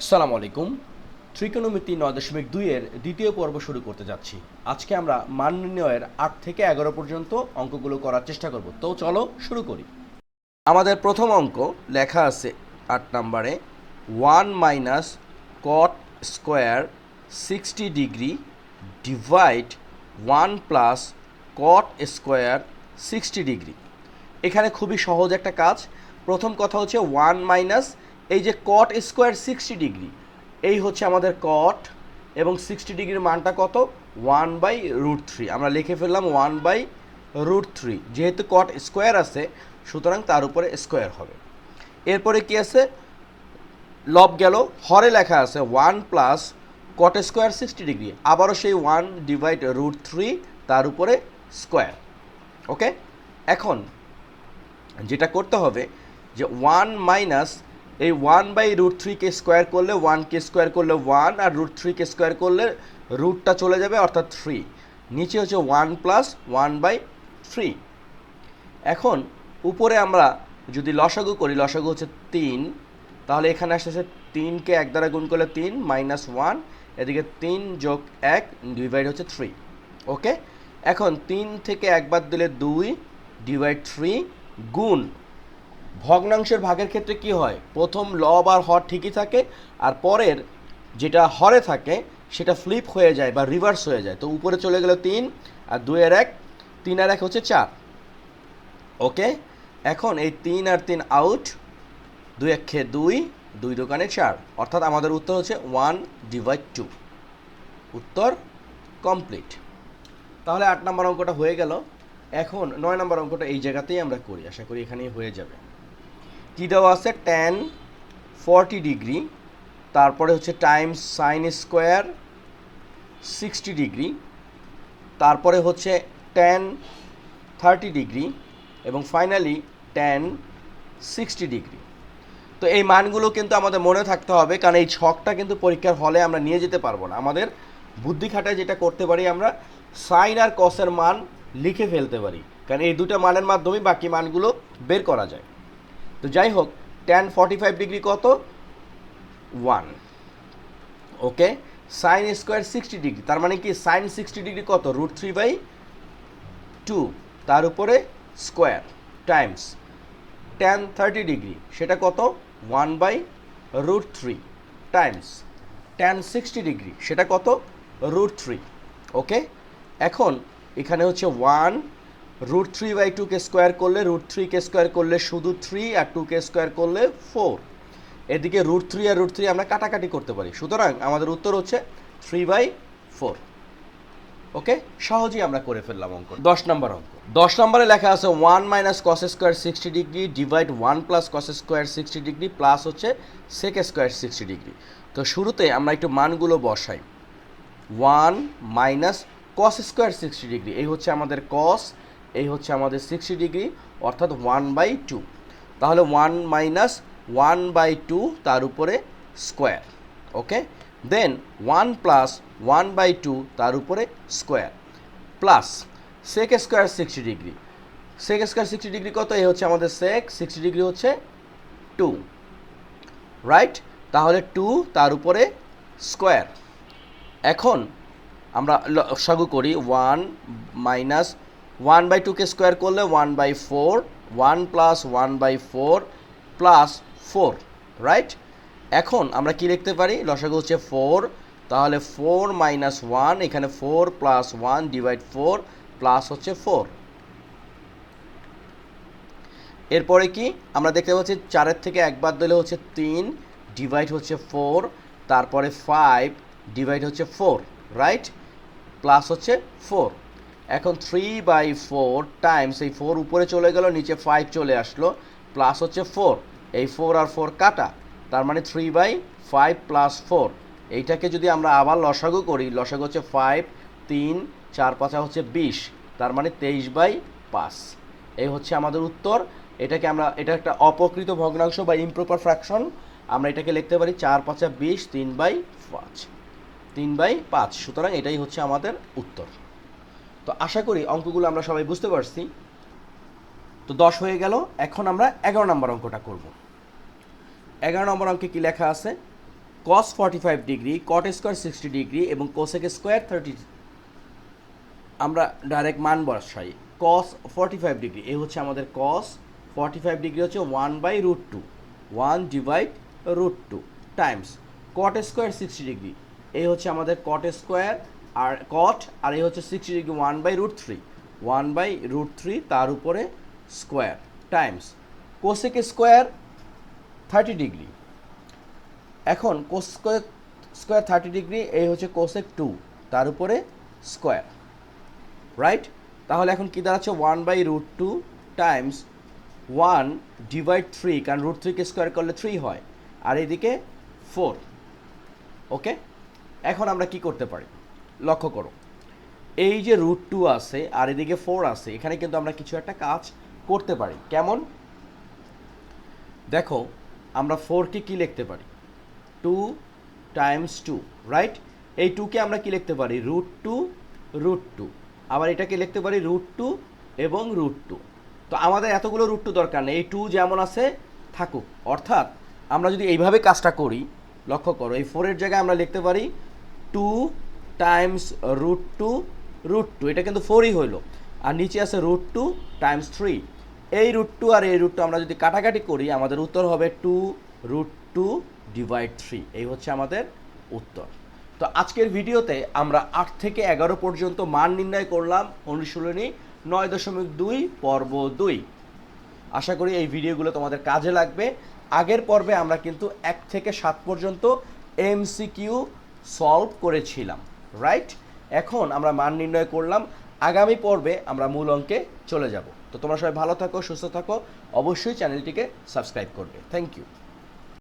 আসসালামু আলাইকুম। ত্রিকোণমিতি নয় দশমিক দুইয়ের দ্বিতীয় পর্ব শুরু করতে যাচ্ছি। আজকে আমরা মান নির্ণয়ের আট থেকে এগারো পর্যন্ত অঙ্কগুলো করার চেষ্টা করব। তো চলো শুরু করি। আমাদের প্রথম অঙ্ক লেখা আছে আট নম্বরে, one minus cot square sixty degree divide one plus cot square sixty degree. এখানে খুবই সহজ একটা কাজ। প্রথম কথা হচ্ছে ওয়ান মাইনাস এই যে কট স্কোয়ার সিক্সটি ডিগ্রি এই হচ্ছে আমাদের কট এবং সিক্সটি ডিগ্রির মানটা কত? ওয়ান বাই রুট থ্রি আমরা লিখে ফেললাম ওয়ান বাই রুট থ্রি যেহেতু কট স্কোয়ার আছে, সুতরাং তার উপরে স্কোয়ার হবে। এরপরে কি আছে? লব গেল, হরে লেখা আছে one plus cot square sixty degree আবারও সেই ওয়ান ডিভাইড রুট থ্রি তার উপরে স্কোয়ার ওকে এখন যেটা করতে হবে যে ওয়ান মাইনাস এই ওয়ান বাই রুট থ্রিকে স্কোয়ার করলে ওয়ানকে স্কোয়ার করলে ওয়ান আর রুট থ্রিকে স্কোয়ার করলে রুটটা চলে যাবে অর্থাৎ থ্রি নিচে হচ্ছে one plus one by three এখন উপরে আমরা যদি লসাগু করি, লসাগু হচ্ছে তিন, তাহলে এখানে আসতেছে তিনকে এক দ্বারা গুণ করলে তিন মাইনাস ওয়ান এদিকে তিন যোগ এক ডিভাইড হচ্ছে থ্রি ওকে এখন তিন থেকে একবার দিলে দুই ডিভাইড থ্রি গুণ ভগ্নাংশের ভাগের ক্ষেত্রে কি হয়? প্রথম লব আর হর ঠিকই থাকে আর পরের যেটা হরে থাকে সেটা ফ্লিপ হয়ে যায় বা রিভার্স হয়ে যায়। তো উপরে চলে গেল তিন আর দুইয়ের এক, তিন আর এক হচ্ছে চার। ওকে? এখন এই তিন আর তিন আউট, দুই এক খেয়ে দুই দুই দোকানে চার। অর্থাৎ আমাদের উত্তর হচ্ছে ওয়ান ডিভাইড টু। উত্তর কমপ্লিট। তাহলে আট নম্বর অঙ্কটা হয়ে গেল। এখন নয় নম্বর অঙ্কটা এই জায়গাতেই আমরা করি। আশা করি এখানেই হয়ে যাবে। দেওয়া আছে টেন ফর্টি ডিগ্রি তারপরে হচ্ছে times sine square sixty degree তারপরে হচ্ছে টেন থার্টি ডিগ্রি এবং ফাইনালি টেন সিক্সটি ডিগ্রি তো এই মানগুলো কিন্তু আমাদের মনে থাকতে হবে, কারণ এই ছকটা কিন্তু পরীক্ষার হলে আমরা নিয়ে যেতে পারব না। আমাদের বুদ্ধি খাটায় যেটা করতে পারি, আমরা সাইন আর কসের মান লিখে ফেলতে পারি, কারণ এই দুটো মানের মাধ্যমেই বাকি মানগুলো বের করা যায়। তো যাই হোক টেন ফর্টি ফাইভ ডিগ্রি কত? One okay sine square sixty degree তার মানে কি সাইন সিক্সটি ডিগ্রি কত? রুট থ্রি বাই টু তার উপরে square times tan thirty degree সেটা কত? One by root three times tan sixty degree সেটা কত? রুট থ্রি ওকে এখন এখানে হচ্ছে ওয়ান রুট থ্রি বাই টুকে স্কোয়ার করলে রুট থ্রিকে স্কোয়ার করলে শুধু থ্রি আর টুকে স্কোয়ার করলে ফোর এদিকে রুট থ্রি আর রুট থ্রি আমরা কাটাকাটি করতে পারি। সুতরাং আমাদের উত্তর হচ্ছে থ্রি বাই ফোর ওকে? সহজেই আমরা করে ফেললাম অঙ্ক। দশ নম্বর অঙ্ক। দশ নম্বরে লেখা আছে one minus cos square sixty degree divide one plus cos square sixty degree plus হচ্ছে সেক স্কোয়ার সিক্সটি ডিগ্রি তো শুরুতে আমরা একটু মানগুলো বসাই। One minus cos square sixty degree এই হচ্ছে আমাদের কস এই হচ্ছে আমাদের সিক্সটি ডিগ্রি অর্থাৎ ওয়ান বাই টু তাহলে one minus one by two তার উপরে square okay then one plus one by two তার উপরে square plus sec square sixty degree sec square sixty degree কত? এই হচ্ছে আমাদের সেক সিক্সটি ডিগ্রি হচ্ছে টু রাইট তাহলে টু তার উপরে স্কোয়ার এখন আমরা লসাগু করি ওয়ান মাইনাস ওয়ান বাই টুকে স্কোয়ার করলে one by four one plus one by four plus four right এখন আমরা কি লিখতে পারি? লসাগু হচ্ছে ফোর তাহলে ফোর মাইনাস ওয়ান এখানে four plus one divide four plus হচ্ছে ফোর এরপরে কি? আমরা দেখতে পাচ্ছি চারের থেকে একবার দিলে হচ্ছে তিন ডিভাইড হচ্ছে ফোর তারপরে ফাইভ ডিভাইড হচ্ছে ফোর রাইট প্লাস হচ্ছে ফোর এখন থ্রি বাই ফোর টাইমস এই ফোর উপরে চলে গেল, নিচে ফাইভ চলে আসলো প্লাস হচ্ছে ফোর এই ফোর আর ফোর কাটা, তার মানে three by five plus four এইটাকে যদি আমরা আবার লসাগু করি, লসাগু হচ্ছে ফাইভ তিন, চার, পাঁচা হচ্ছে বিশ, তার মানে তেইশ বাই পাঁচ। এই হচ্ছে আমাদের উত্তর। এটাকে আমরা, এটা একটা অপকৃত ভগ্নাংশ বা ইমপ্রপার ফ্র্যাকশন আমরা এটাকে লিখতে পারি চার, পাঁচা বিশ, তিন বাই পাঁচ। তিন বাই পাঁচ। সুতরাং এটাই হচ্ছে আমাদের উত্তর। তো আশা করি অঙ্কগুলো আমরা সবাই বুঝতে পারছি। তো দশ হয়ে গেল, এখন আমরা এগারো নম্বর অঙ্কটা করব। এগারো নম্বর অঙ্কে কি লেখা আছে? Cos forty five degree cot square sixty degree এবং কোসেক স্কোয়ার থার্টি আমরা ডাইরেক্ট মান বসাই। কস ফর্টি ফাইভ ডিগ্রি এই হচ্ছে আমাদের কস ফর্টি ফাইভ ডিগ্রি হচ্ছে one by root two one divide root two times cot square sixty degree এই হচ্ছে আমাদের কট স্কোয়ার আর কট আর এই হচ্ছে sixty degree one by root three one by root three তার উপরে square times cosec square thirty degree এখন cos square thirty degree এই হচ্ছে কোসেক টু তার উপরে স্কোয়ার রাইট তাহলে এখন কী দাঁড়াচ্ছে? One by root two times one divide three কারণ রুট থ্রিকে স্কোয়ার করলে থ্রি হয়। আর এদিকে ফোর ওকে এখন আমরা কি করতে পারি? লক্ষ্য করো। এই যে রুট টু আছে আর এদিকে ফোর আছে, এখানে কিন্তু আমরা কিছু একটা কাজ করতে পারি। কেমন? দেখো, আমরা ফোরকে কি লিখতে পারি? টু টাইমস টু রাইট এই টুকে আমরা কি লিখতে পারি? রুট টু রুট টু আবার এটাকে লিখতে পারি রুট টু এবং রুট টু তো আমাদের এতগুলো রুট টু দরকার নেই। এই টু যেমন আছে, থাকুক। অর্থাৎ আমরা যদি এইভাবে কাজটা করি, লক্ষ্য করো, এই ফোরের জায়গায় আমরা লিখতে পারি two times root two root two এটা কিন্তু ফোরই হইল। আর নিচে আছে রুট টু টাইমস থ্রি এই রুট টু আর এই রুট টু আমরা যদি কাটাকাটি করি, আমাদের উত্তর হবে two root two divide three এই হচ্ছে আমাদের উত্তর। তো আজকের ভিডিওতে আমরা আট থেকে এগারো পর্যন্ত মান নির্ণয় করলাম, অনুশীলনী নয় দশমিক দুই, পর্ব দুই। আশা করি এই ভিডিওগুলো তোমাদের কাজে লাগবে। আগের পর্বে আমরা কিন্তু এক থেকে সাত পর্যন্ত এমসিকিউ সলভ করেছিলাম। রাইট এখন আমরা মান নির্ণয় করলাম। আগামী পর্বে আমরা মূল অঙ্কে চলে যাব। তো তোমরা সবাই ভালো থাকো, সুস্থ থাকো। অবশ্যই চ্যানেলটিকে সাবস্ক্রাইব করবে। Thank you